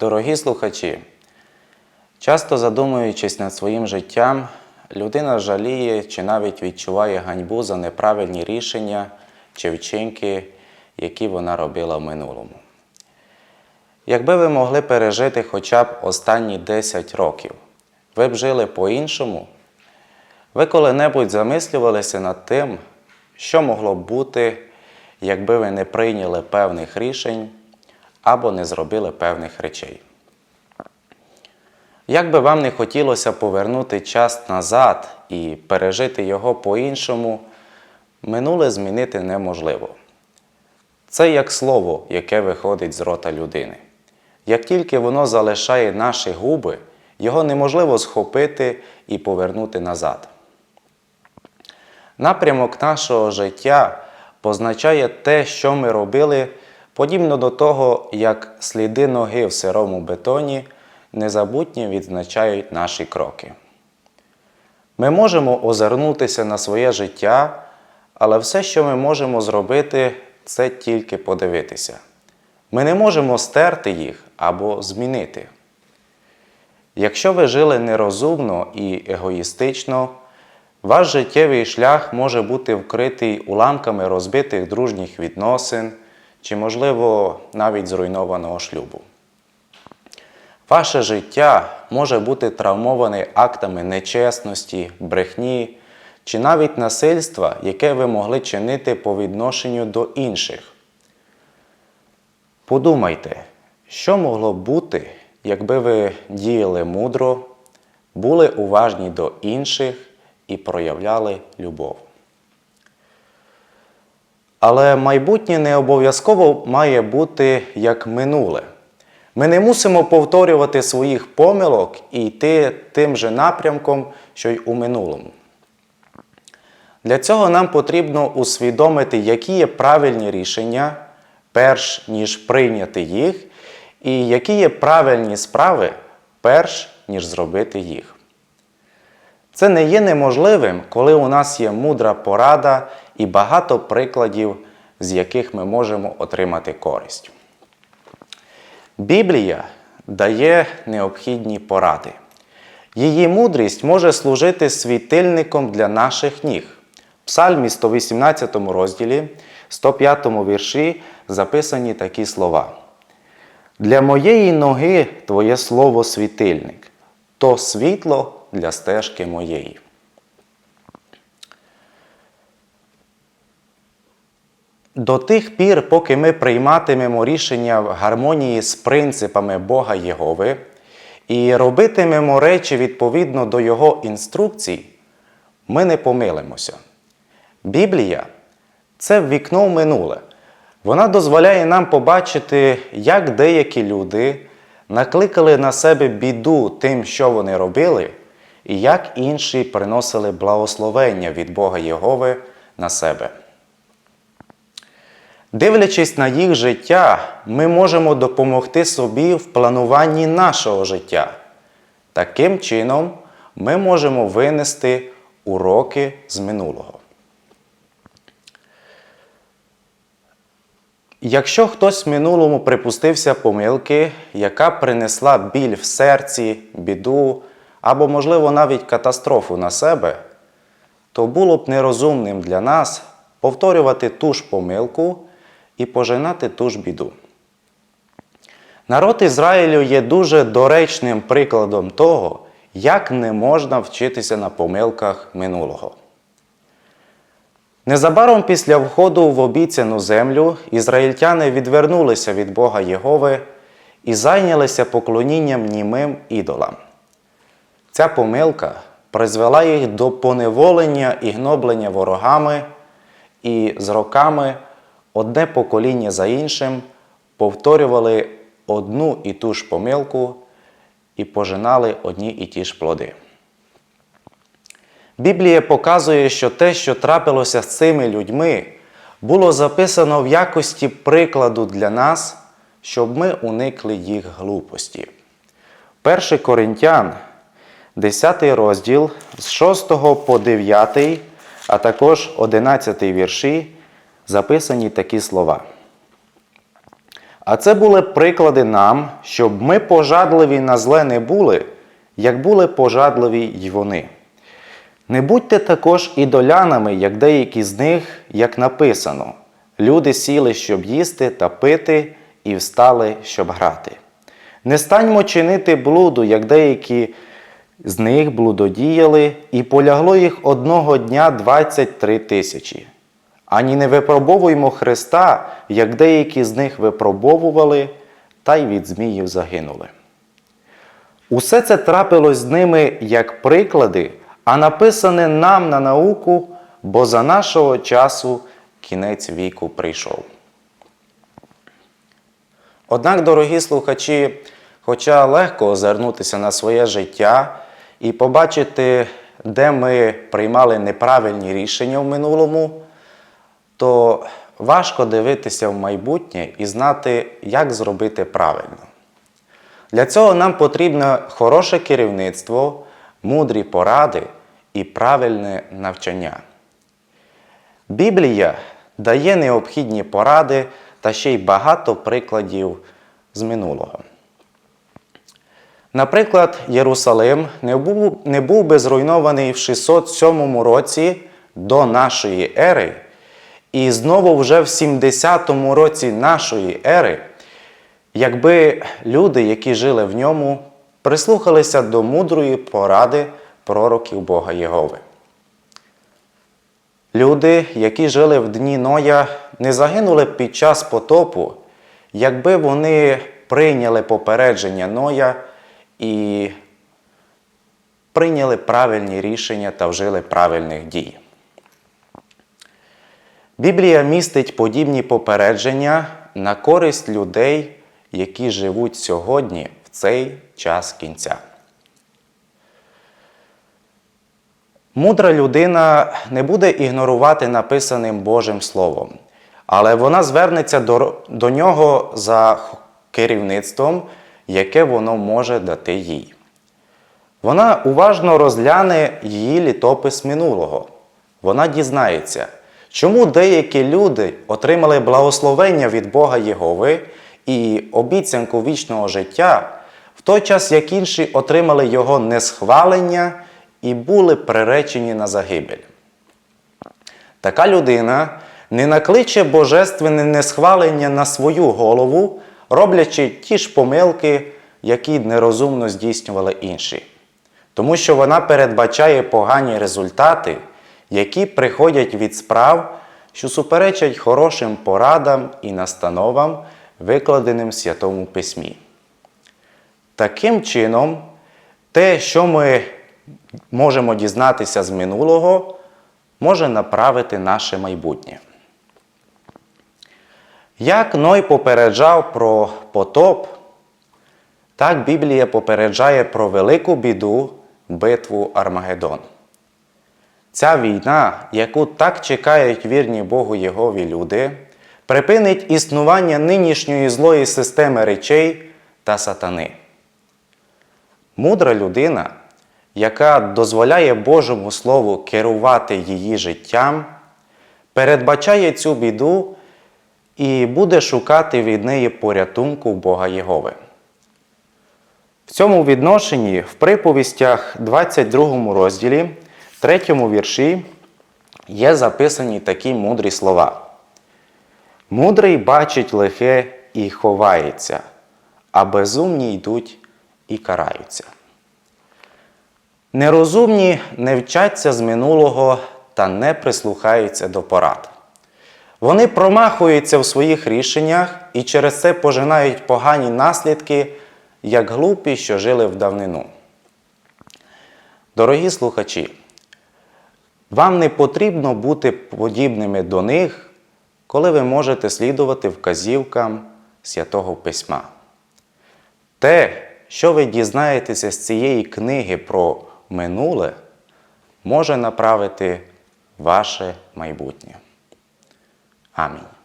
Дорогі слухачі, часто задумуючись над своїм життям, людина жаліє чи навіть відчуває ганьбу за неправильні рішення чи вчинки, які вона робила в минулому. Якби ви могли пережити хоча б останні 10 років, ви б жили по-іншому, ви коли-небудь замислювалися над тим, що могло б бути, якби ви не прийняли певних рішень або не зробили певних речей. Як би вам не хотілося повернути час назад і пережити його по-іншому, минуле змінити неможливо. Це як слово, яке виходить з рота людини. Як тільки воно залишає наші губи, його неможливо схопити і повернути назад. Напрямок нашого життя позначає те, що ми робили, подібно до того, як сліди ноги в сирому бетоні незабутньо відзначають наші кроки. Ми можемо озирнутися на своє життя, але все, що ми можемо зробити, це тільки подивитися. Ми не можемо стерти їх або змінити. Якщо ви жили нерозумно і егоїстично, ваш життєвий шлях може бути вкритий уламками розбитих дружніх відносин чи, можливо, навіть зруйнованого шлюбу. Ваше життя може бути травмоване актами нечесності, брехні чи навіть насильства, яке ви могли чинити по відношенню до інших. Подумайте, що могло б бути, якби ви діяли мудро, були уважні до інших і проявляли любов. Але майбутнє не обов'язково має бути як минуле. Ми не мусимо повторювати своїх помилок і йти тим же напрямком, що й у минулому. Для цього нам потрібно усвідомити, які є правильні рішення, перш ніж прийняти їх, і які є правильні справи, перш ніж зробити їх. Це не є неможливим, коли у нас є мудра порада і багато прикладів, з яких ми можемо отримати користь. Біблія дає необхідні поради. Її мудрість може служити світильником для наших ніг. Псальмі 118 розділі, 105 вірші записані такі слова. Для моєї ноги Твоє слово світильник, то світло для стежки моєї. До тих пір, поки ми прийматимемо рішення в гармонії з принципами Бога Єгови і робитимемо речі відповідно до Його інструкцій, ми не помилимося. Біблія це вікно в минуле. Вона дозволяє нам побачити, як деякі люди накликали на себе біду тим, що вони робили, і як інші приносили благословення від Бога Єгови на себе. Дивлячись на їх життя, ми можемо допомогти собі в плануванні нашого життя. Таким чином, ми можемо винести уроки з минулого. Якщо хтось в минулому припустився помилки, яка принесла біль в серці, біду або, можливо, навіть катастрофу на себе, то було б нерозумним для нас повторювати ту ж помилку і пожинати ту ж біду. Народ Ізраїлю є дуже доречним прикладом того, як не можна вчитися на помилках минулого. Незабаром після входу в обіцяну землю ізраїльтяни відвернулися від Бога Єгови і зайнялися поклонінням німим ідолам. Ця помилка призвела їх до поневолення і гноблення ворогами, і з роками одне покоління за іншим повторювали одну і ту ж помилку і пожинали одні і ті ж плоди. Біблія показує, що те, що трапилося з цими людьми, було записано в якості прикладу для нас, щоб ми уникли їх глупості. 1 Коринтян, 10 розділ з 6 по 9, а також 11 вірші, записані такі слова. А це були приклади нам, щоб ми пожадливі на зле не були, як були пожадливі й вони. Не будьте також ідолянами, як деякі з них, як написано. Люди сіли, щоб їсти та пити, і встали, щоб грати. Не станьмо чинити блуду, як деякі з них блудодіяли, і полягло їх одного дня 23 тисячі. Ані не випробовуймо Христа, як деякі з них випробовували, та й від зміїв загинули. Усе це трапилось з ними як приклади, а написане нам на науку, бо за нашого часу кінець віку прийшов. Однак, дорогі слухачі, хоча легко озирнутися на своє життя і побачити, де ми приймали неправильні рішення в минулому, то важко дивитися в майбутнє і знати, як зробити правильно. Для цього нам потрібне хороше керівництво, мудрі поради і правильне навчання. Біблія дає необхідні поради та ще й багато прикладів з минулого. Наприклад, Єрусалим не був, не був би зруйнований в 607 році до нашої ери, і знову вже в 70 році нашої ери, якби люди, які жили в ньому, прислухалися до мудрої поради пророків Бога Єгови. Люди, які жили в дні Ноя, не загинули під час потопу, якби вони прийняли попередження Ноя і прийняли правильні рішення та вжили правильних дій. Біблія містить подібні попередження на користь людей, які живуть сьогодні в цей час кінця. Мудра людина не буде ігнорувати написаним Божим Словом, але вона звернеться до, до нього за керівництвом, яке воно може дати їй. Вона уважно розгляне її літопис минулого. Вона дізнається, чому деякі люди отримали благословення від Бога Єгови і обіцянку вічного життя, в той час як інші отримали його несхвалення і були приречені на загибель. Така людина не накличе божественне несхвалення на свою голову, роблячи ті ж помилки, які нерозумно здійснювали інші. Тому що вона передбачає погані результати, які приходять від справ, що суперечать хорошим порадам і настановам, викладеним в Святому Письмі. Таким чином, те, що ми можемо дізнатися з минулого, може направити наше майбутнє. Як Ной попереджав про потоп, так Біблія попереджає про велику біду битву Армагеддон. Ця війна, яку так чекають вірні Богу Єгові люди, припинить існування нинішньої злої системи речей та сатани. Мудра людина, яка дозволяє Божому Слову керувати її життям, передбачає цю біду і буде шукати від неї порятунку Бога Єгови. В цьому відношенні в приповістях 22 розділі, 3 вірші, є записані такі мудрі слова. Мудрий бачить лихе і ховається, а безумні йдуть і караються. Нерозумні не вчаться з минулого та не прислухаються до порад. Вони промахуються в своїх рішеннях і через це пожинають погані наслідки, як глупі, що жили в давнину. Дорогі слухачі, вам не потрібно бути подібними до них, коли ви можете слідувати вказівкам Святого Письма. Те, що ви дізнаєтеся з цієї книги про минуле, може направити ваше майбутнє. Амінь.